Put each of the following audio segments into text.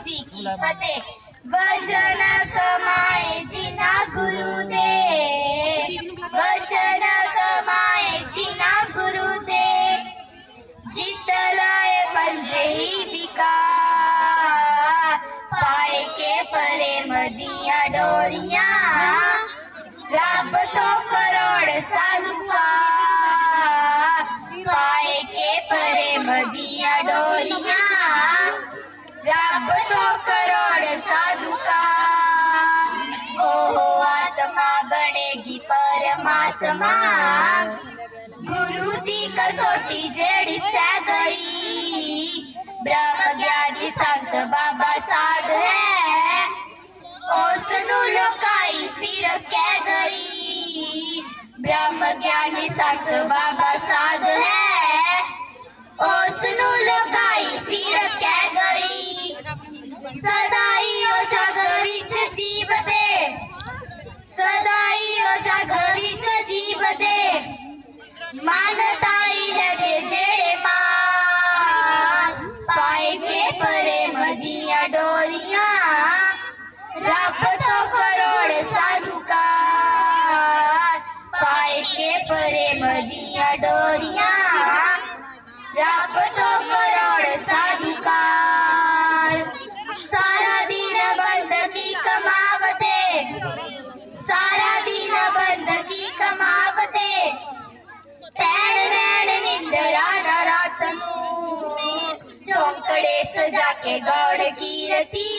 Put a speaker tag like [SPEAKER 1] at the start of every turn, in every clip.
[SPEAKER 1] जी की फतेह। वचन कमाए जिना गुरुदेव। वचन कमाए जिना गुरुदेव। जितलाय पंजेही विकार। पाए के परे मदिया डोरिया। रब तो करोड़ साधु का पाए के परे मदिया डोरिया। रब तो करोड़ साधु का। ओहो, आत्मा बनेगी परमात्मा। गुरु कसोटी जेडी ब्रह्म ज्ञानी संत बाबा साध है। उस लोकाई फिर कह गई, ब्रह्म ज्ञानी संत बाबा साध है। ओसनु ಮುಸೀಬತೆ ಮಾನತಾಯಿಲ್ಲದೆ ಜಡೆ ಪಾಯಕ್ಕೆ ಪರೆ ಮದಿಯ ಡೋರಿಯ ರಬ್ಬ ತೋ ಕರೋಡ ಸಾಧುಕಾರ ಪಾಯಕ್ಕೆ ಪರೆ ಮದಿಯ ಡೋರಿಯ ರಬ್ಬ ತೋ गंदगी कमावते पैर वैन निंदरा न रात चौकड़े सजा के गौड़ कीरती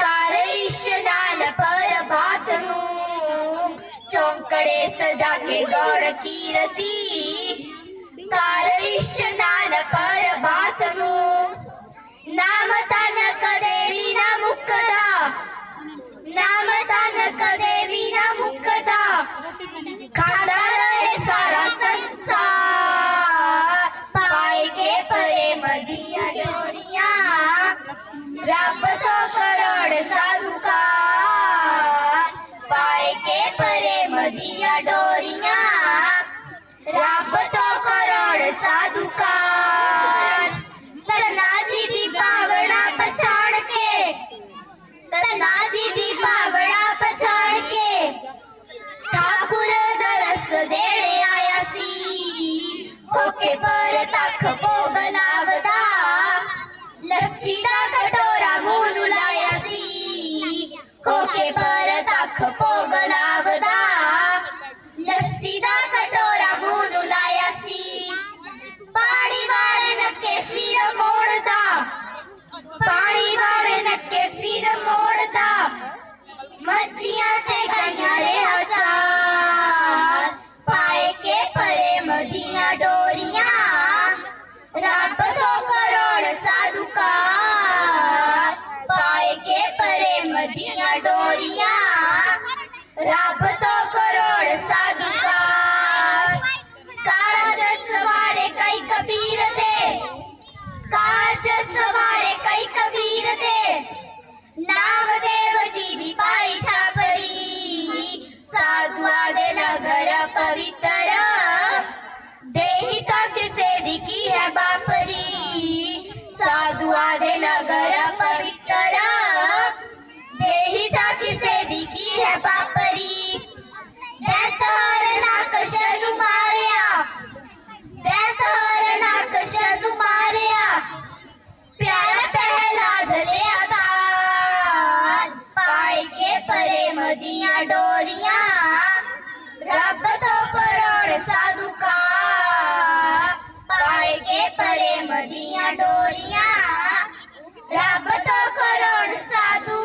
[SPEAKER 1] कार ईशदान पर भात चौकड़े सजा के गौड़ कीरती कार ईशदान पर ਰੱਬ ਤੋਂ ਕਰੋੜ ਸਾਧੂਕਾਰ। ਪਾਏ ਕੇ ਪਰੇ ਮਦੀਆਂ ਡੋਰੀਆਂ। ਰੱਬ ਤੋਂ ਕਰੋੜ ਸਾਧੂਕਾਰ। ਤਨਾ ਜੀ ਦੀ ਭਾਵਨਾ ਪਛਾਣ ਕੇ ਤਨਾ ਜੀ ਦੀ ਭਾਵਨਾ ਪਛਾਣ ਕੇ, ਠਾਕੁਰ ਦਾ ਰਸ ਦੇਣੇ ਆਇਆ ਸੀ। ਹੋਕੇ ਪਰ ਤੱਕ ਭੋਗ ਲਾਵਦਾ, ਲੱਸੀ ਦਾ ਨੱਕੇ ਮੋੜਦਾ ਮੱਛੀਆਂ ਤੇ ਗਾਈਆਂ ਰੇ ਹਜ਼ਾਰ ਪਾਏ ਕੇ ਪਰੇ ਮਦੀਆਂ ਡੋਰੀਆਂ। ਰੱਬ ਤੋਂ ਕਰੋੜ ਸਾਧੂਕਾਰ ਪਾਏ ਕੇ ਪਰੇ ਮਦੀਆਂ ਡੋਰੀਆਂ। ਰੱਬ ਤੋਂ ਕਰੋੜ ਸਾਧੂਕਾਰ ਸਾਰਾ ਜਸ ਸਵਾਰੇ ਕਈ ਕਬੀਰ ਦੇ ਕਾਰਜ ਸਵਾਰੇ ਕਈ ਕਬੀਰ ਦੇ નામદેવ જીની छापरी છાપરી સાધુઆદ नगर પવિત્ર देही तक से दिखी है बापरी साधुआद नगर पवित्र देही तक से दिखी है बापरी मदिया डोरिया रब तो करोड़ साधु का पाए के परे मदिया डोरिया रब तो करोड़ साधु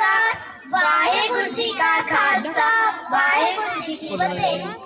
[SPEAKER 1] का वाहे गुरु जी का खालसा वाहे गुरु जी की फतेह